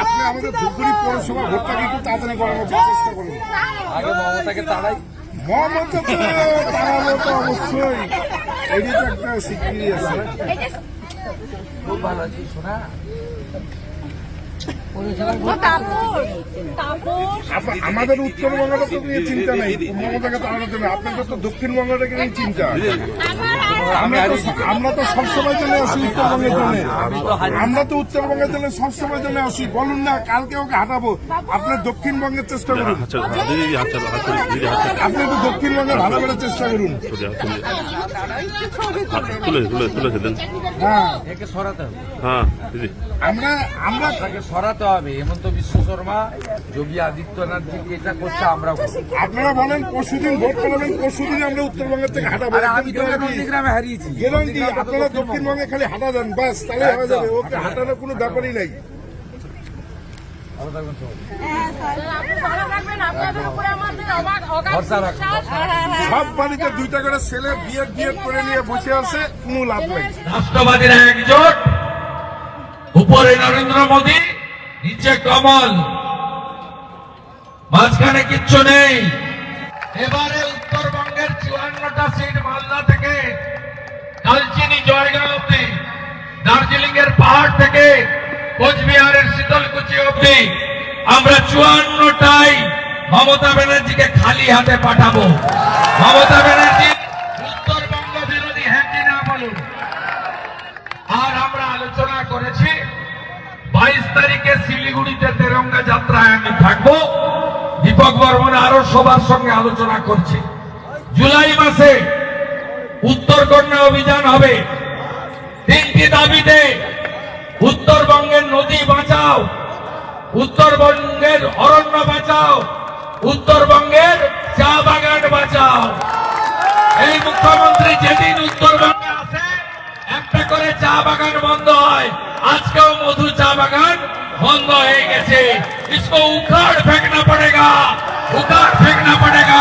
আপনি আমাদের ধূপগুড়ি পৌরসভা ভোটটাকে একটু তাড়াতাড়ি করানোর চেষ্টা করুন আগে মমতাকে তাড়াই মমতা তো তাড়াবো তো অবশ্যই এটি তো একটা স্বীকৃতি আছে। খুব ভালো আছি শোনা আমাদের উত্তরবঙ্গটা তো নিয়ে চিন্তা নেই। মমতাকে তাড়ানোর জন্য আপনাদের তো দক্ষিণবঙ্গটাকে নিয়ে চিন্তা। আমরা তো আমরা তো সবসময় জন্য আসি উত্তরবঙ্গের জন্য। আমরা তো উত্তরবঙ্গের জন্য সবসময় জন্য আসি। বলুন না কালকে ওকে হাঁটাবো। আপনার দক্ষিণবঙ্গের চেষ্টা করুন। দিদি হাত চালো হাত তুলে দিদি হাত চালো আপনি তো দক্ষিণবঙ্গে ভালো করার চেষ্টা করুন। তুলে তুলে তুলে হ্যাঁ। একে সরাতে হবে হ্যাঁ আমরা আমরা তাকে সরাতে হবে। হেমন্ত বিশ্ব শর্মা যোগী আদিত্যনাথ জি এটা করছে আমরা আপনারা বলেন পরশুদিন ভোট করাবেন পরশুদিন আমরা উত্তরবঙ্গের থেকে হাঁটাবো। আরে আমি গ্যারান্টি নন্দীগ্রামে হারিয়েছি। গ্যারান্টি আপনারা দক্ষিণবঙ্গে খালি হাঁটা দেন বাস তাহলে হয়ে যাবে। ওকে হাঁটানোর কোনো ব্যাপারই নাই। ভালো থাকবেন সবাই। ভরসা রাখবেন সব বাড়িতে দুইটা করে ছেলে বিয়ে বিয়ে করে নিয়ে বসে আছে কোনো লাভ নাই। রাষ্ট্রবাদীরা একজোট উপরে নরেন্দ্র মোদী নিচে কমল। মাঝখানে কিচ্ছু নেই। এবারে উত্তরবঙ্গের চুয়ান্নটা সিট মালদা থেকে কালচিনি জয়গাঁও অব্দি দার্জিলিং এর পাহাড় থেকে কোচবিহারের শীতলকুচি অব্দি আমরা চুয়ান্নটাই মমতা ব্যানার্জিকে খালি হাতে পাঠাবো। মমতা ব্যানার্জি, উত্তরবঙ্গ বিরোধী হ্যাঁ কি না বলুন? আর আমরা আলোচনা করেছি বাইশ তারিখে শিলিগুড়িতে তেরঙ্গা যাত্রায় আমি থাকব। দীপক বর্মন আরও সবার সঙ্গে আলোচনা করছি। জুলাই মাসে উত্তরকন্যা অভিযান হবে। তিনটি দাবিতে উত্তরবঙ্গের নদী বাঁচাও, উত্তরবঙ্গের অরণ্য বাঁচাও, উত্তরবঙ্গের চা বাগান বাঁচাও। এই মুখ্যমন্ত্রী যেদিন উত্তরবঙ্গে আসে, একটা করে চা বাগান বন্ধ হয়। আজকেও মধু চা বাগান বন্ধ হয়ে গেছে इसको उखाड़ फेंकना पड़ेगा उखाड़ फेंकना पड़ेगा